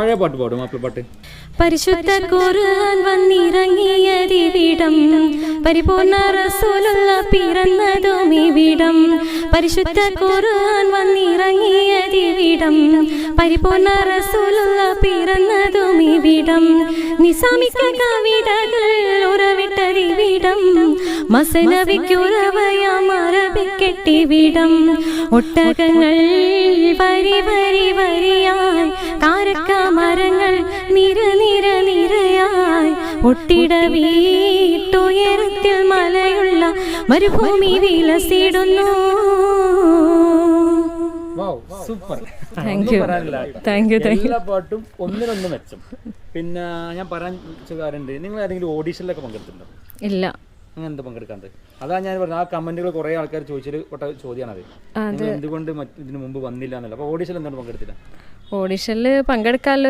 പഴയ പാട്ട് പാടും മാപ്പിളപ്പാട്ട് പരിശുദ്ധ ഖുർആൻ പരിപൂർണ റസൂലുള്ള പരിശുദ്ധ ഖുർആൻ പരിപൂർണ റസൂലുള്ള പിറന്നതും ഇവിടം. കവിതകൾ ഒട്ടകങ്ങൾ വരി വരി വരി മരങ്ങൾ നിര നിര നിരയായി. ഒട്ടിട വീട്ടുയരത്തിൽ മലയുള്ള മരുഭൂമി വിലസിടുന്നു. Super Thank you. Thank you, thank എല്ലാ പാട്ടും ഒന്നിനൊന്ന് മെച്ചം. പിന്നെ ഞാൻ പറയാൻ കാര്യമുണ്ട്. നിങ്ങൾ ഏതെങ്കിലും ഓഡീഷനിലൊക്കെ പങ്കെടുത്തിട്ടുണ്ടോ? ഇല്ല. അങ്ങനെ എന്താ പങ്കെടുക്കാണ്ട് അതാ ഞാൻ പറഞ്ഞത്. ആ കമന്റുകൾ കുറെ ആൾക്കാർ ചോദിച്ചൊരു ചോദ്യമാണത് എന്തുകൊണ്ട് ഇതിനു ഇതിന് മുമ്പ് വന്നില്ല എന്നല്ല. അപ്പൊ ഓഡീഷനിൽ എന്താണ് പങ്കെടുത്തില്ല? ഓഡിഷനിൽ പങ്കെടുക്കാമല്ലോ